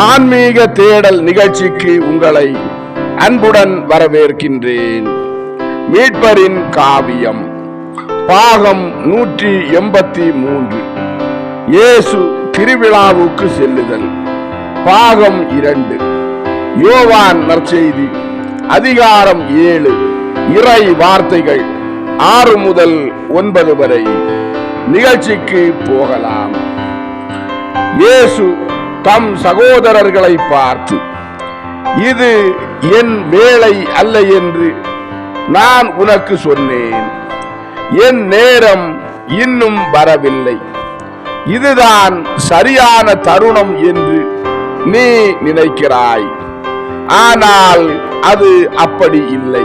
ஆன்மீக தேடல் நிகழ்ச்சிக்கு உங்களை அன்புடன் வரவேற்கின்றேன். மீட்பரின் காவியம் பாகம் நூற்றி எண்பத்தி மூன்று இயேசு திருவிழாவுக்கு செல்லுதல் பாகம் இரண்டு. யோவான் நற்செய்தி அதிகாரம் ஏழு. இறை வார்த்தைகள் ஆறு முதல் ஒன்பது வரை. நிகழ்ச்சிக்கு போகலாம். இயேசு தம் சகோதரர்களை பார்த்து இது என் வேலை அல்ல என்று நான் உனக்கு சொன்னேன். என் நேரம் இன்னும் வரவில்லை. இதுதான் சரியான தருணம் என்று நீ நினைக்கிறாய். ஆனால் அது அப்படி இல்லை.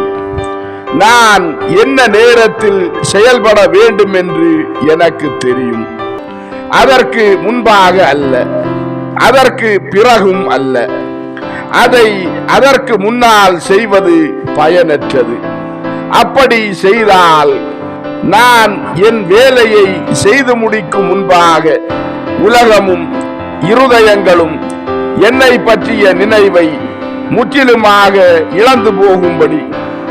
நான் என்ன நேரத்தில் செயல்பட வேண்டும் என்று எனக்கு தெரியும். அதற்கு முன்பாக அல்ல. அதற்கு பிறகும் அல்ல. அதை அதற்கு முன்னால் செய்வது பயனற்றது. அப்படி செய்தால் நான் என் வேலையை செய்து முடிக்கும் முன்பாக உலகமும் இருதயங்களும் என்னை பற்றிய நினைவை முற்றிலுமாக இழந்து போகும்படி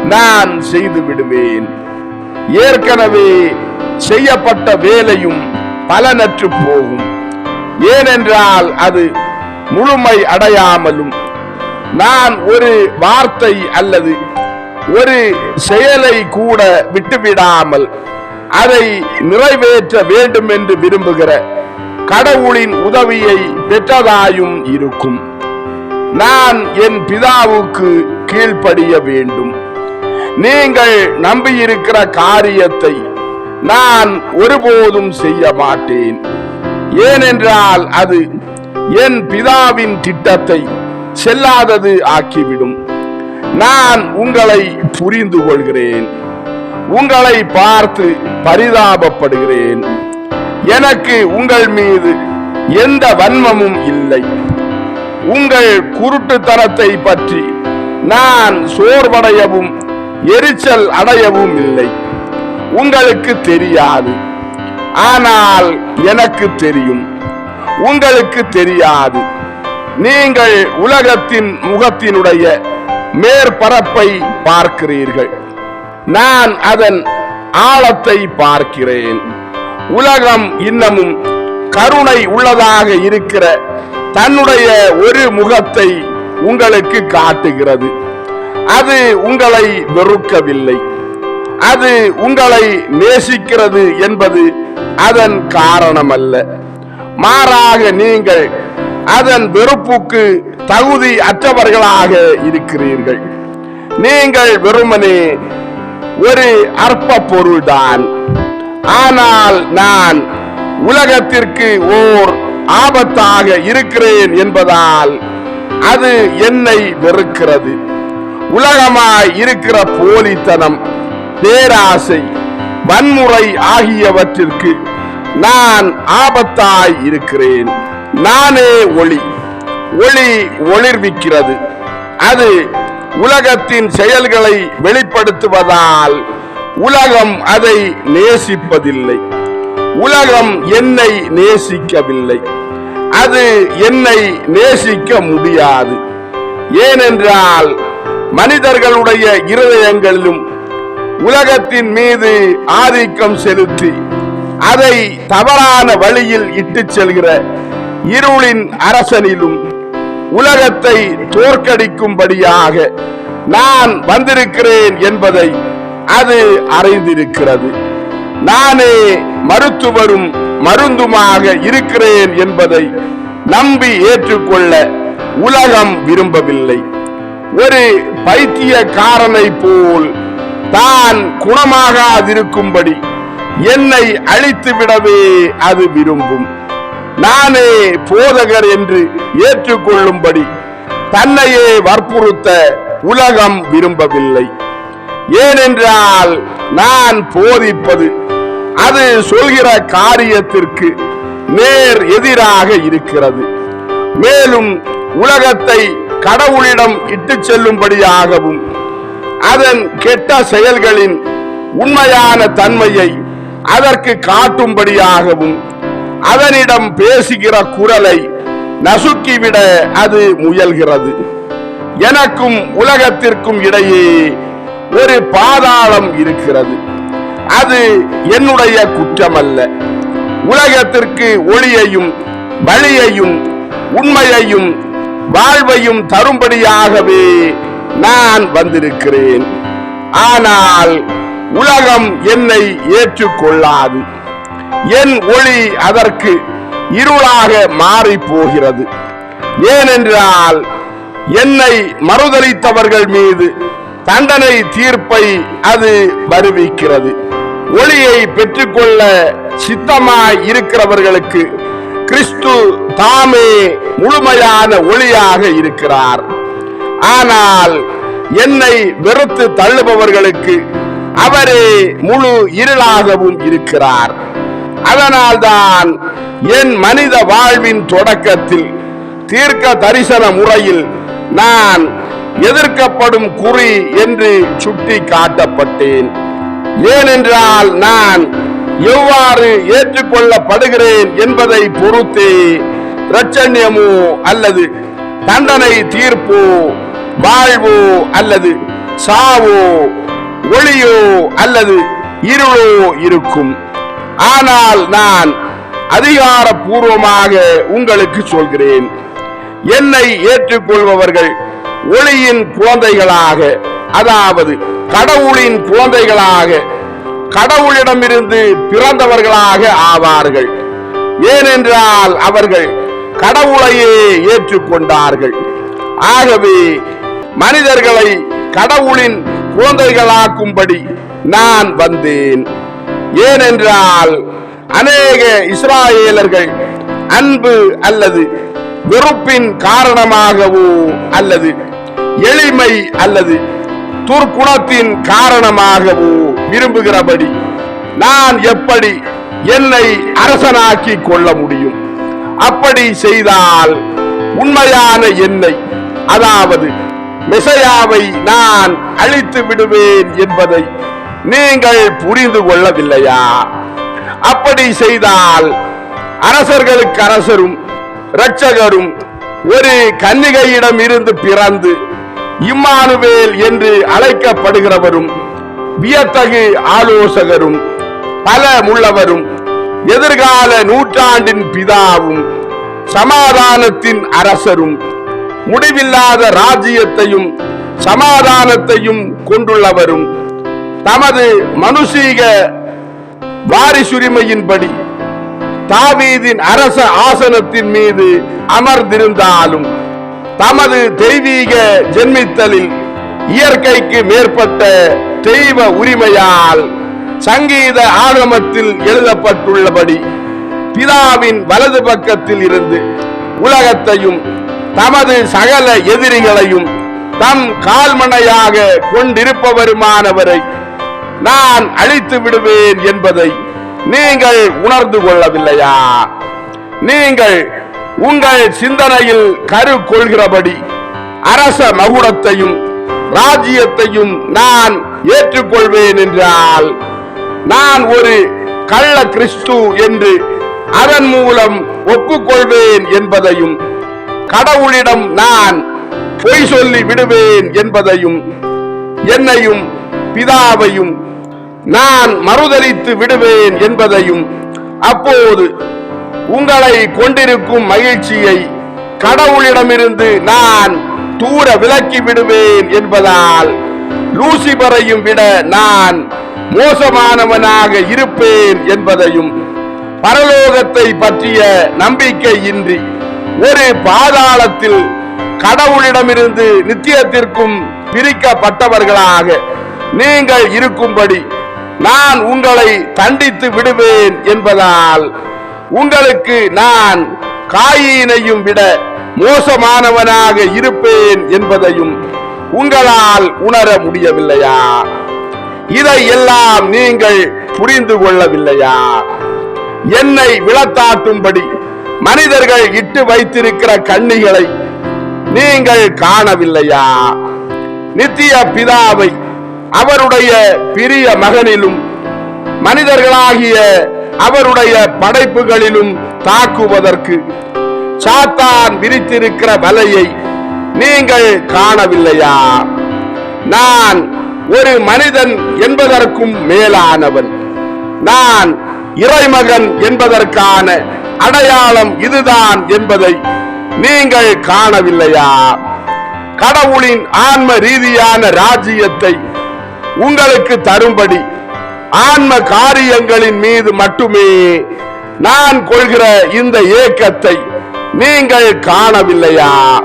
நான் செய்து விடுவேன். ஏற்கனவே செய்யப்பட்ட வேலையும் பலனற்று போகும். ஏனென்றால் அது முழுமை அடையாமலும் நான் ஒரு வார்த்தை அல்லது ஒரு செயலை கூட விட்டுவிடாமல் அதை நிறைவேற்ற வேண்டும் என்று விரும்புகிற கடவுளின் உதவியை பெற்றதாயும் இருக்கும். நான் என் பிதாவுக்கு கீழ்ப்படிய வேண்டும். நீங்கள் நம்பியிருக்கிற காரியத்தை நான் ஒருபோதும் செய்ய மாட்டேன். ஏனென்றால் அது என் பிதாவின் திட்டத்தை செல்லாதது ஆக்கிவிடும். நான் உங்களை புரிந்து கொள்கிறேன். உங்களை பார்த்து பரிதாபப்படுகிறேன். எனக்கு உங்கள் மீது எந்த வன்மமும் இல்லை. உங்கள் குருட்டுத்தனத்தை பற்றி நான் சோர்வடையவும் எரிச்சல் அடையவும் இல்லை. உங்களுக்கு தெரியாது. ஆனால் எனக்கு தெரியும். உங்களுக்கு தெரியாது. நீங்கள் உலகத்தின் முகத்தினுடைய மேற்பரப்பை பார்க்கிறீர்கள். நான் அதன் ஆழத்தை பார்க்கிறேன். உலகம் இன்னமும் கருணை உள்ளதாக இருக்கிற தன்னுடைய ஒரு முகத்தை உங்களுக்கு காட்டுகிறது. அது உங்களை வெறுக்கவில்லை. அது உங்களை நேசிக்கிறது என்பது அதன் காரணம் அல்ல மாறாக நீங்கள் அதன் வெறுப்புக்கு தகுதி அற்றவர்களாக இருக்கிறீர்கள். நீங்கள் வெறுமனே ஒரு அற்ப பொருள்தான் ஆனால் நான் உலகத்திற்கு ஓர் ஆபத்தாக இருக்கிறேன் என்பதால் அது என்னை வெறுக்கிறது. உலகமாய் இருக்கிற போலித்தனம் பேராசை வன்முறை ஆகியவற்றிற்கு நான் ஆபத்தாய் இருக்கிறேன். நானே ஒளி ஒளி ஒளிர்விக்கிறது. அது உலகத்தின் செயல்களை வெளிப்படுத்துவதால் உலகம் அதை நேசிப்பதில்லை. உலகம் என்னை நேசிக்கவில்லை. அது என்னை நேசிக்க முடியாது. ஏனென்றால் மனிதர்களுடைய இருதயங்களிலும் உலகத்தின் மீது ஆதிக்கம் செலுத்தி அதை தவறான வழியில் இட்டுச் செல்கிற இருளின் அரசனிலும் உலகத்தை தோற்கடிக்கும்படியாக நான் வந்திருக்கிறேன் என்பதை அது அறிந்திருக்கிறது. நானே மருத்துவரும் மருந்துமாக இருக்கிறேன் என்பதை நம்பி ஏற்றுக்கொள்ள உலகம் விரும்பவில்லை. ஒரு பைத்தியக்காரனை போல் தான் குணமாகாதிருக்கும்படி என்னை அழித்து விடவே அது விரும்பும். நானே போதகர் என்று ஏற்றுக்கொள்ளும்படி தன்னையே வற்புறுத்த உலகம் விரும்பவில்லை. ஏனென்றால் நான் போதிப்பது அது சொல்கிற காரியத்திற்கு நேர் எதிராக இருக்கிறது. மேலும் உலகத்தை கடவுளிடம் இட்டுச் செல்லும்படியாகவும் அதன் கெட்ட செயல்களின் உண்மையான தன்மையை அதற்கு காட்டும்படியாகவும் அதனிடம் பேசுகிற குரலை நசுக்கிவிட அது முயல்கிறது. எனக்கும் உலகத்திற்கும் இடையே ஒரு பாதாளம் இருக்கிறது. அது என்னுடைய குற்றமல்ல. உலகத்திற்கு ஒளியையும் வழியையும் உண்மையையும் வாழ்வையும் தரும்படியாகவே நான் வந்திருக்கிறேன். ஆனால் உலகம் என்னை ஏற்றுக்கொள்ளாது. என் ஒளி அதற்கு இருளாக மாறி போகிறது ஏனென்றால் என்னை மறுதளித்தவர்கள் மீது தண்டனை தீர்ப்பை அது வருவிக்கிறது. ஒளியை பெற்றுக்கொள்ள சித்தமாய் இருக்கிறவர்களுக்கு கிறிஸ்து தாமே முழுமையான ஒளியாக இருக்கிறார். ஆனால் என்னை வெறுத்து தள்ளுபவர்களுக்கு அவரே முழு இருளாகவும் இருக்கிறார். அதனால்தான் என் மனித வாழ்வின் தொடக்கத்தில் தீர்க்க தரிசன முறையில் நான் எதிர்க்கப்படும் குறி என்று சுட்டி காட்டப்பட்டேன் ஏனென்றால் நான் எவ்வாறு ஏற்றுக்கொள்ளப்படுகிறேன் என்பதை பொறுத்தே இரட்சண்யமோ அல்லது தண்டனை தீர்ப்போ வாழ்வோ அல்லது சாவோ ஒளியோ அல்லது இருளோ இருக்கும். ஆனால் நான் அதிகாரப்பூர்வமாக உங்களுக்கு சொல்கிறேன். என்னை ஏற்றுக்கொள்பவர்கள் ஒளியின் குழந்தைகளாக அதாவது கடவுளின் குழந்தைகளாக கடவுளிடமிருந்து பிறந்தவர்களாக ஆவார்கள். ஏனென்றால் அவர்கள் கடவுளையே ஏற்றுக்கொண்டார்கள். ஆகவே மனிதர்களை கடவுளின் குழந்தைகளாக்கும்படி நான் வந்தேன். ஏனென்றால் அநேக இஸ்ராயேலர்கள் அன்பு அல்லது வெறுப்பின் காரணமாகவோ அல்லது எளிமை அல்லது துர்க்குணத்தின் காரணமாகவோ விரும்புகிறபடி நான் எப்படி என்னை அரசனாக்கி கொள்ள முடியும்? அப்படி செய்தால் உண்மையான என்னை அதாவது மெசையாவை நான் அழித்து விடுவேன் என்பதை நீங்கள் புரிந்து கொள்ளவில்லையா? அப்படி செய்தால் அரசர்களுக்கு அரசரும் இரட்சகரும் ஒரு கன்னிகையிடம் இருந்து பிறந்து இம்மானுவேல் என்று அழைக்கப்படுகிறவரும் வியத்தகு ஆலோசகரும் பலமுள்ளவரும் எதிர்கால நூற்றாண்டின் பிதாவும் சமாதானத்தின் அரசரும் முடிவில்லாத ராஜ்யத்தையும் சமாதானத்தையும் கொண்டுள்ளவரும் தமது மனுஷீக வாரிசுரிமையின்படி தாவீதின் அரச ஆசனத்தின் மீது அமர்ந்திருந்தாலும் தமது தெய்வீக ஜென்மித்தலில் இயற்கைக்கு மேற்பட்ட தெய்வ உரிமையால் சங்கீத ஆகமத்தில் எழுதப்பட்டுள்ளபடி பிதாவின் வலது பக்கத்தில் இருந்து உலகத்தையும் தமது சகல எதிரிகளையும் தம் கால்மனையாக கொண்டிருப்பவருமானவரை நான் அழித்து விடுவேன் என்பதை நீங்கள் உணர்ந்து கொள்ளவில்லையா? நீங்கள் உங்கள் சிந்தனையில் கரு கொள்கிறபடி அரச மகுடத்தையும் ராஜ்யத்தையும் நான் ஏற்றுக்கொள்வேன் என்றால் நான் ஒரு கள்ள கிறிஸ்து என்று அதன் மூலம் ஒப்புக்கொள்வேன் என்பதையும் கடவுளிடம் நான் பொய் சொல்லி விடுவேன் என்பதையும் என்னையும் பிதாவையும் நான் மறுதலித்து விடுவேன் என்பதையும் அப்போது உங்களை கொண்டிருக்கும் மகிழ்ச்சியை கடவுளிடமிருந்து நான் தூர விலக்கி விடுவேன் என்பதால் லூசிபரையும் விட நான் மோசமானவனாக இருப்பேன் என்பதையும் பரலோகத்தை பற்றிய நம்பிக்கையின்றி ஒரு பாதாளத்தில் கடவுளிடமிருந்து நித்தியத்திற்கும் பிரிக்கப்பட்டவர்களாக நீங்கள் இருக்கும்படி நான் உங்களை தண்டித்து விடுவேன் என்பதால் உங்களுக்கு நான் காயினையும் விட மோசமானவனாக இருப்பேன் என்பதையும் உங்களால் உணர முடியவில்லையா? இதை எல்லாம் நீங்கள் புரிந்து கொள்ளவில்லையா? என்னை விளத்தாட்டும்படி மனிதர்கள் இட்டு வைத்திருக்கிற கண்ணிகளை நீங்கள் காணவில்லையா? நித்திய பிதாவை அவருடைய பிரிய மகனிலும் மனிதர்களாகிய அவருடைய படைப்புகளிலும் தாக்குவதற்கு சாத்தான் விரித்திருக்கிற வலையை நீங்கள் காணவில்லையா? நான் ஒரு மனிதன் என்பதற்கும் மேலானவன். நான் இறைமகன் என்பதற்கான அடையாளம் இதுதான் என்பதை நீங்கள் காணவில்லையா? கடவுளின் ஆன்ம ரீதியான ராஜ்யத்தை உங்களுக்கு தரும்படி ஆன்ம காரியங்களின் மீது மட்டுமே நான் கொள்கிற இந்த ஏக்கத்தை நீங்கள் காணவில்லையா?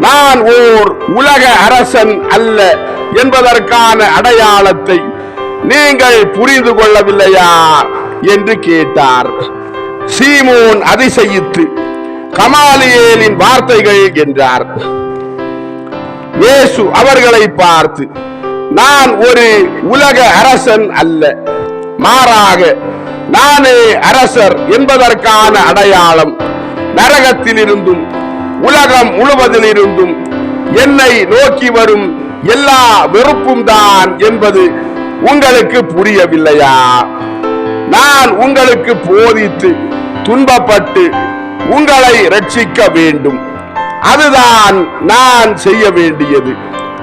நான் ஓர் உலக அரசன் அல்ல என்பதற்கான அடையாளத்தை நீங்கள் புரிந்து கொள்ளவில்லையா? என்று கேட்டார். சீமோன் அதிசயித்து கமாலியேலின் வார்த்தைகள் என்றார். இயேசு அவர்களை பார்த்து நான் ஒரு உலக அரசன் அல்ல. மாறாக நானே அரசர் என்பதற்கான அடையாளம். நரகத்திலிருந்தும் உலகம் முழுவதிலிருந்தும் என்னை நோக்கி வரும் எல்லா வெறுப்பும் தான் என்பது உங்களுக்கு புரியவில்லையா? நான் உங்களுக்கு போதித்து துன்பப்பட்டு உங்களை ரட்சிக்க வேண்டும். அதுதான் நான் செய்ய வேண்டியது.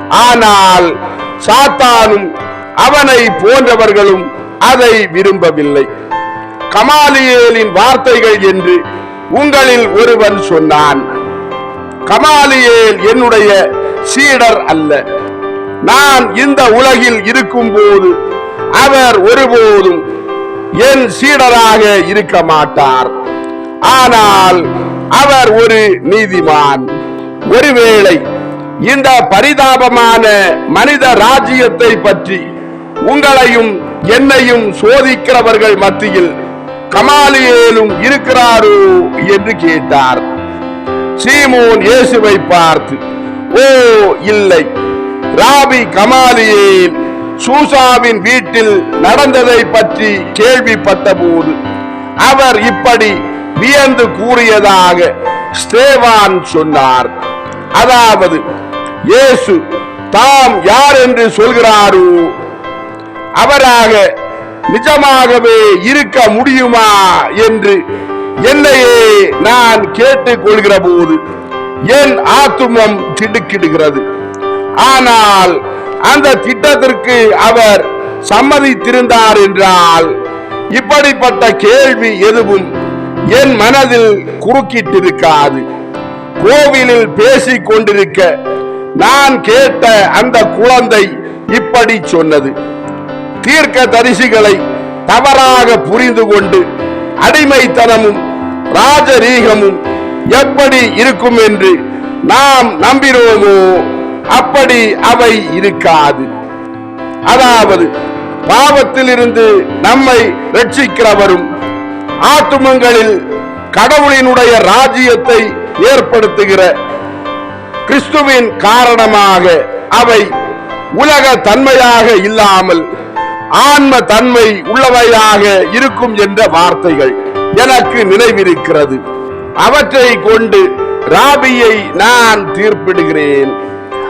ஆனால் சாத்தானும் அவனை போன்றவர்களும் அதை விரும்பவில்லை. கமாலியேலின் வார்த்தைகள் என்று உங்களில் ஒருவன் சொன்னான். கமாலியேல் என்னுடைய சீடர் அல்ல. நான் இந்த உலகில் இருக்கும்போது அவர் ஒருபோதும் என் சீடராக இருக்க மாட்டார். ஆனால் அவர் ஒரு நீதிமான். ஒருவேளை இந்த பரிதாபமான மனித ராஜ்யத்தை பற்றி உங்களையும் என்னையும் சோதிக்கிறவர்கள் மத்தியில் கமாலியேலும் இருக்கிறாரோ என்று கேட்டார். சீமோன் இயேசுவை பார்த்து ஓ இல்லை. ராபி கமாலியேல் சூசாவின் வீட்டில் நடந்ததை பற்றி கேள்விப்பட்ட போது அவர் இப்படி வியந்து கூறியதாக ஸ்தேவான் சொன்னார். அதாவது இயேசு தாம் யார் என்று சொல்கிறாரோ அவராக நிஜமாகவே இருக்க முடியுமா என்று என்னையே நான் கேட்டுக் கொள்கிற போது என் ஆத்துமம் திடுக்கிடுகிறது ஆனால் அந்த திட்டத்திற்கு அவர் சம்மதித்திருந்தார் என்றால் இப்படிப்பட்ட கேள்வி எதுவும் என் மனதில் குறுக்கிட்டிருக்காது. கோவிலில் பேசிக் கொண்டிருக்க நான் கேட்ட அந்த குழந்தை இப்படி சொன்னது. தீர்க்க தரிசிகளை தவறாக புரிந்து கொண்டு அடிமைத்தனமும் ராஜரீகமும் எப்படி இருக்கும் என்று நாம் நம்பினோமோ அப்படி அவை இருக்காது. அதாவது பாவத்திலிருந்து நம்மை ரட்சிக்கிறவரும் ஆத்துமங்களில் கடவுளினுடைய ராஜ்யத்தை ஏற்படுத்துகிற கிறிஸ்துவின் காரணமாக அவை உலக தன்மையாக இல்லாமல் ஆன்ம தன்மை உள்ளவையாக இருக்கும் என்ற வார்த்தைகள் எனக்கு நினைவிருக்கிறது. அவற்றை கொண்டு ராபியை நான் தீர்ப்பிடுகிறேன்.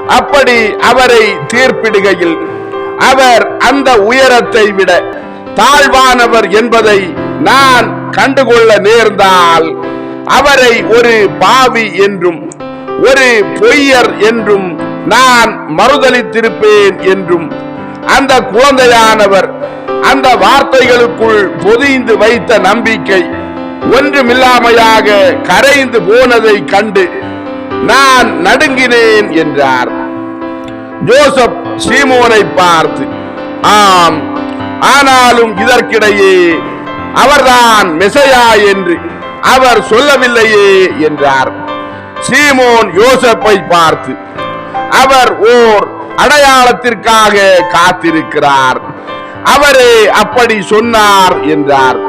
அப்படி அவரை தீர்ப்பிடுகையில் அவர் அந்த உயரத்தை விட தாழ்வானவர் என்பதை நான் கண்டுகொள்ள நேர்ந்தால் அவரை ஒரு பாவி என்றும் ஒரு பொய்யர் என்றும் நான் மறுதலித்திருப்பேன் என்றும் அந்த குழந்தையானவர் அந்த வார்த்தைகளுக்குள் பொதிந்து வைத்த நம்பிக்கை ஒன்றுமில்லாமையாக கரைந்து போனதை கண்டு நான் நடுங்கினேன் என்றார். ஜோசப் சீமோனை பார்த்து ஆம் ஆனாலும் இதற்கிடையே அவர்தான் மெசையா என்று அவர் சொல்லவில்லையே என்றார். சீமோன் யோசப்பை பார்த்து அவர் ஓர் அடையாளத்திற்காக காத்திருக்கிறார். அவரே அப்படி சொன்னார் என்றார்.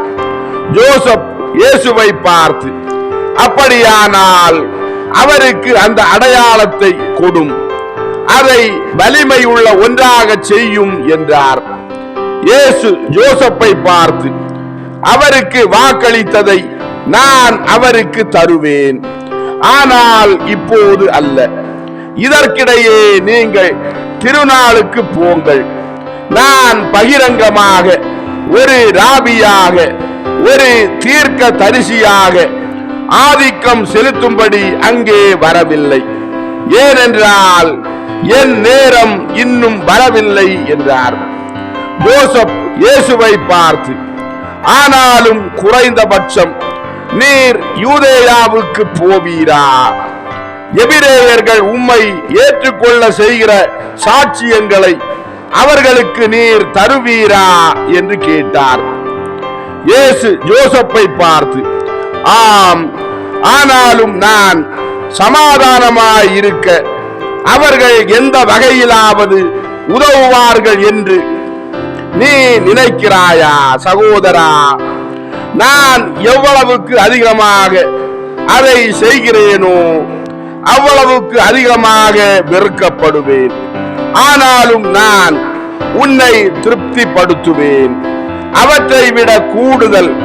ஜோசப் இயேசுவை பார்த்து அப்படியானால் அவருக்கு அந்த அடையாளத்தை கொடும். அதை வலிமை உள்ள ஒன்றாக செய்யும் என்றார். இயேசு ஜோசப்பை பார்த்து அவருக்கு வாக்களித்ததை நான் அவருக்கு தருவேன். ஆனால் இப்போது அல்ல. இதற்கிடையே நீங்கள் திருநாளுக்கு போங்கள். நான் பகிரங்கமாக ஒரு ராபியாக ஒரு தீர்க்க தரிசியாக ஆதிக்கம் செலுத்தும்படி அங்கே வரவில்லை. ஏனென்றால் என் நேரம் இன்னும் வரவில்லை என்றார். ஜோசப் இயேசுவை பார்த்து ஆனாலும் குறைந்தபட்சம் நீர் யூதேயாவுக்கு போவீரா? எபிரேயர்கள் உம்மை ஏற்றுக்கொள்ள செய்கிற சாட்சியங்களை அவர்களுக்கு நீர் தருவீரா? என்று கேட்டார். இயேசு ஜோசப்பை பார்த்து ஆம் ஆனாலும் நான் சமாதானமாய் இருக்க அவர்கள் எந்த வகையிலாவது உதவுவார்கள் என்று நீ நினைக்கிறாயா சகோதரா? நான் எவ்வளவுக்கு அதிகமாக அதை செய்கிறேனோ அவ்வளவுக்கு அதிகமாக வெறுக்கப்படுவேன். ஆனாலும் நான் உன்னை திருப்திப்படுத்துவேன். அவற்றை விட கூடுதல்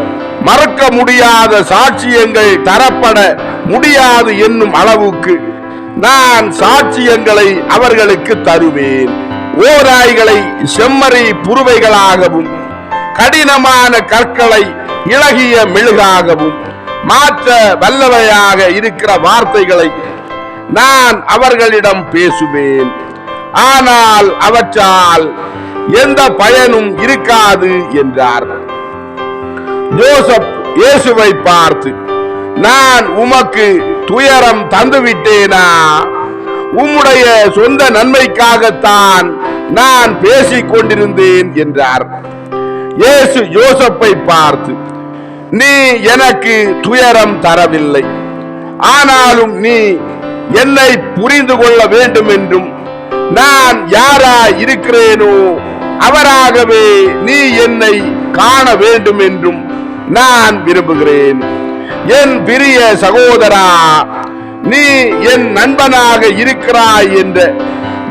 மறக்க முடியாத சாட்சியங்கள் தரப்பட முடியாது என்னும் அளவுக்கு நான் சாட்சியங்களை அவர்களுக்கு தருவேன். ஓராய்களை செம்மறி புருவைகளாகவும் கடினமான கற்களை இழகிய மெழுகாகவும் மாற்ற வல்லவையாக இருக்கிற வார்த்தைகளை நான் அவர்களிடம் பேசுவேன். ஆனால் அவற்றால் எந்த பயனும் இருக்காது என்றார். ஜோசப் இயேசுவை பார்த்து நான் உமக்கு துயரம் தந்துவிட்டேனா? உம்முடைய சொந்த நன்மைக்காகத்தான் நான் பேசிக் கொண்டிருந்தேன் என்றார். இயேசு யோசப்பை பார்த்து நீ எனக்கு துயரம் தரவில்லை. ஆனாலும் நீ என்னை புரிந்து கொள்ள வேண்டும் என்றும் நான் யாரா இருக்கிறேனோ அவராகவே நீ என்னை காண வேண்டும் என்றும் நான் விரும்புகிறேன். என் பிரிய சகோதரா நீ என் நண்பனாக இருக்கிறாய் என்ற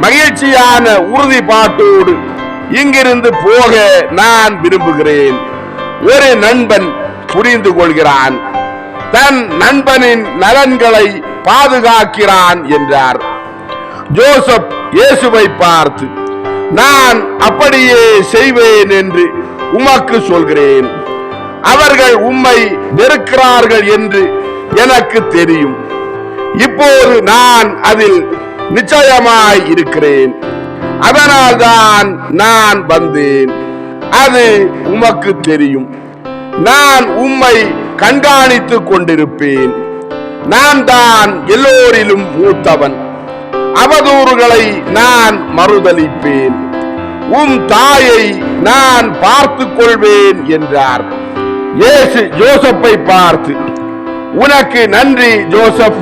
மகிழ்ச்சியான உறுதிப்பாட்டோடு இங்கிருந்து போக நான் விரும்புகிறேன். ஒரு நண்பன் புரிந்து கொள்கிறான். தன் நண்பனின் நலன்களை பாதுகாக்கிறான் என்றார். ஜோசப் இயேசுவை பார்த்து நான் அப்படியே செய்வேன் என்று உமக்கு சொல்கிறேன். அவர்கள் உம்மை வெறுக்கிறார்கள் என்று எனக்கு தெரியும். இப்போது நான் அதில் நிச்சயமாய் இருக்கிறேன். அதனால்தான் நான் வந்தேன். அது உமக்கு தெரியும். நான் உம்மை கண்காணித்துக் கொண்டிருப்பேன். நான் தான் எல்லோரிலும் மூத்தவன். அவதூறுகளை நான் மறுதளிப்பேன் உம் தாயை நான் பார்த்துக் கொள்வேன் என்றார். இயேசு ஜோசப்பை பார்த்து உனக்கு நன்றி ஜோசப்.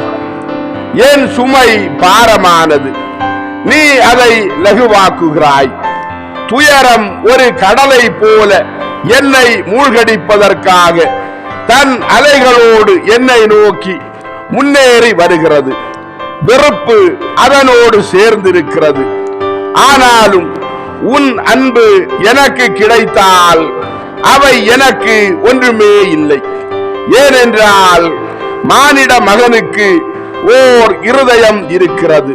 என் சுமை பாரமானது. நீ அதை லகுவாக்குகிறாய். துயரம் ஒரு கடலை போல என்னை மூழ்கடிப்பதற்காக தன் அலைகளோடு என்னை நோக்கி முன்னேறி வருகிறது. வெறுப்பு அதனோடு சேர்ந்திருக்கிறது. ஆனாலும் உன் அன்பு எனக்கு கிடைத்தால் அவை எனக்கு ஒன்றுமே இல்லை. ஏனென்றால் மானிட மகனுக்கு ஓர் இருதயம் இருக்கிறது.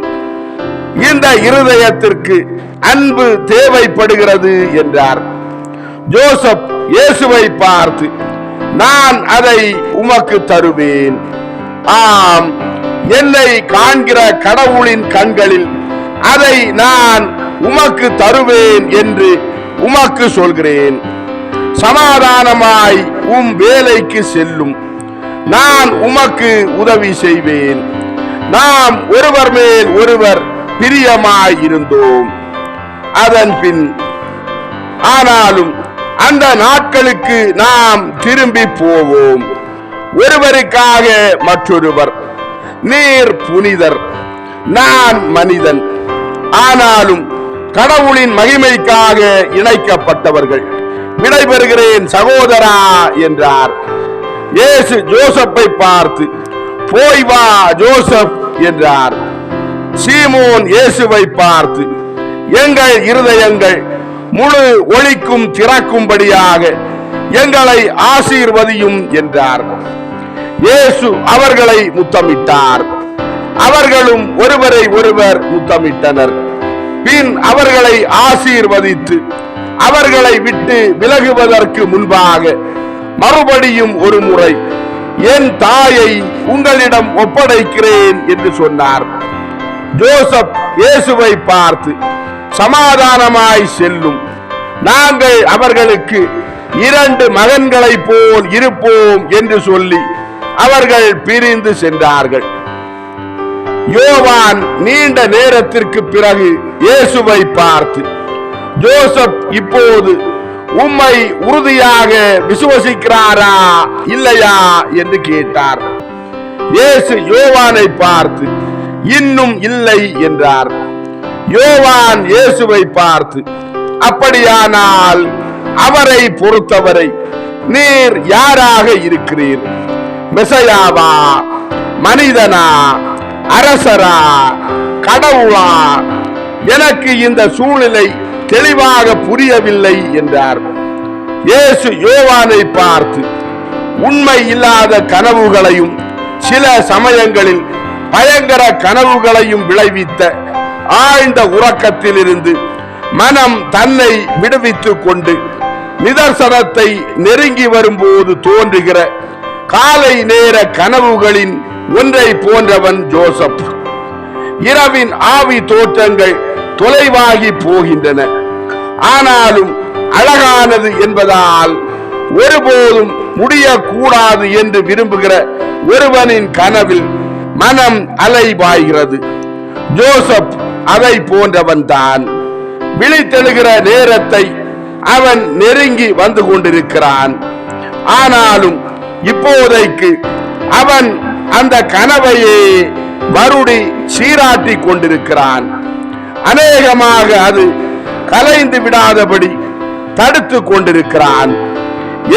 இந்த இருதயத்திற்கு அன்பு தேவைப்படுகிறது என்றார். ஜோசப் இயேசுவை பார்த்து நான் அதை உமக்கு தருவேன். ஆம் என்னை காண்கிற கடவுளின் கண்களில் அதை நான் உமக்கு தருவேன் என்று உமக்கு சொல்கிறேன். சமாதானமாய் உம் வேலைக்கு செல்லும். நான் உமக்கு உதவி செய்வேன். நாம் ஒருவர் மேல் ஒருவர் பிரியமாய் இருந்தோம் அதன் பின் ஆனாலும் அந்த நாட்களுக்கு நாம் திரும்பி போவோம். ஒருவருக்காக மற்றொருவர் நீர் புனிதர் நான் மனிதன். ஆனாலும் கடவுளின் மகிமைக்காக இணைக்கப்பட்டவர்கள். விடைபெறுகிறேன் சகோதரா என்றார். இயேசு ஜோசப்பை பார்த்து போய் வா ஜோசப் என்றார். சீமோன் இயேசுவை பார்த்து எங்கள் இருதயங்கள் முழு ஒளிக்கும் திறக்கும்படியாக எங்களை ஆசீர்வதியும் என்றார். இயேசு அவர்களை முத்தமிட்டார். அவர்களும் ஒருவரை ஒருவர் முத்தமிட்டனர். பின் அவர்களை ஆசீர்வதித்து அவர்களை விட்டு விலகுவதற்கு முன்பாக மறுபடியும் ஒரு முறை என் தாயை உங்களிடம் ஒப்படைக்கிறேன் என்று சொன்னார். ஜோசப் இயேசுவை பார்த்து சமாதானமாய் செல்லும். நாங்கள் அவர்களுக்கு இரண்டு மகன்களைப் போல் இருப்போம் என்று சொல்லி அவர்கள் பிரிந்து சென்றார்கள். யோவான் நீண்ட நேரத்திற்கு பிறகு இயேசுவை பார்த்து ஜோசப் இப்போது உம்மை உறுதியாக விசுவசிக்கிறாரா இல்லையா என்று கேட்டார். இயேசு யோவானை பார்த்து இன்னும் இல்லை என்றார். யோவான் இயேசுவை பார்த்து அப்படியானால் அவரை பொறுத்தவரை நீர் யாராக இருக்கிறீர்? மெசையாவா மனிதனா அரசரா கடவுளா? எனக்கு இந்த சூழ்நிலை தெளிவாக புரியவில்லை என்றார். இயேசு யோவானை பார்த்து உண்மை இல்லாத கனவுகளையும் சில சமயங்களில் பயங்கர கனவுகளையும் விளைவித்த ஆழ்ந்த உறக்கத்திலிருந்து மனம் தன்னை விடுவித்துக் கொண்டு நிதர்சனத்தை நெருங்கி வரும்போது தோன்றுகிற காலை நேர கனவுகளின் ஒன்றை போன்றவன் ஜோசப். இரவின் ஆவி தோற்றங்கள் தொலைவாகி போகின்றன. ஆனாலும் அழகானது என்பதால் ஒருபோதும் முடியக்கூடாது என்று விரும்புகிற ஒருவனின் கனவில் மனம் அலைபாய்கிறது. ஜோசப் அதை போன்றவன் தான் விழித்தெழுகிற நேரத்தை அவன் நெருங்கி வந்து கொண்டிருக்கிறான். ஆனாலும் இப்போதைக்கு அவன் அந்த கனவையே மறுடி சீராட்டி கொண்டிருக்கிறான். அநேகமாக அது கலைந்து விடாதபடி தடுத்து கொண்டிருக்கிறான்.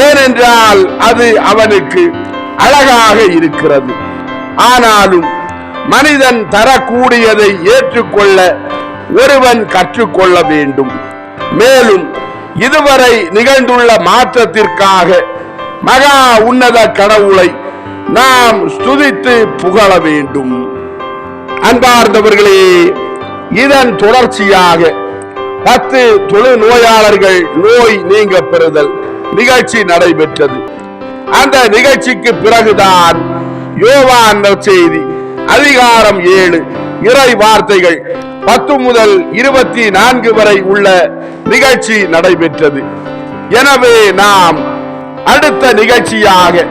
ஏனென்றால் அது அவனுக்கு அழகாக இருக்கிறது. ஆனாலும் மனிதன் தரக்கூடியதை ஏற்றுக்கொள்ள ஒருவன் கற்றுக்கொள்ள வேண்டும். மேலும் இதுவரை நிகழ்ந்துள்ள மாற்றத்திற்காக மகா உன்னத கடவுளை நாம் ஸ்துதித்து புகழ வேண்டும். அன்பார்ந்தவர்களே இதன் தொடர்ச்சியாக பத்து தொழு நோயாளர்கள் நோய் நீங்க பெறுதல் நிகழ்ச்சி நடைபெற்றது. அந்த நிகழ்ச்சிக்கு பிறகுதான் யோவான் செய்தி அதிகாரம் ஏழு இறை வார்த்தைகள் பத்து முதல் இருபத்தி நான்கு வரை உள்ள நிகழ்ச்சி நடைபெற்றது. எனவே நாம் அடுத்த நிகழ்ச்சியாக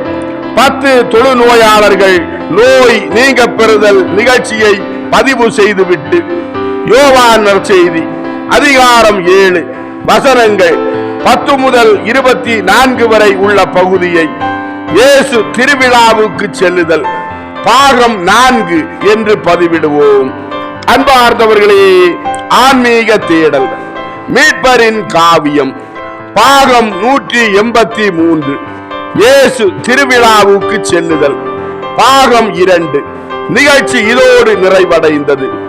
பத்து தொழுநோயாளர்கள் நோய் நீங்க பெறுதல் நிகழ்ச்சியை பதிவு செய்துவிட்டு யோவான் செய்தி. அதிகாரம் ஏழு. வசனங்கள் பத்து முதல் இருபத்தி நான்கு வரை உள்ள பகுதியை. இயேசு திருவிழாவுக்கு செல்லுதல். பாகம் நான்கு என்று பதிவிடுவோம். அன்பார்ந்தவர்களே ஆன்மீக தேடல். மீட்பரின் காவியம். பாகம் நூற்றி எண்பத்தி மூன்று. இயேசு திருவிழாவுக்கு செல்லுதல். பாகம் இரண்டு. நிகழ்ச்சி இதோடு நிறைவடைந்தது.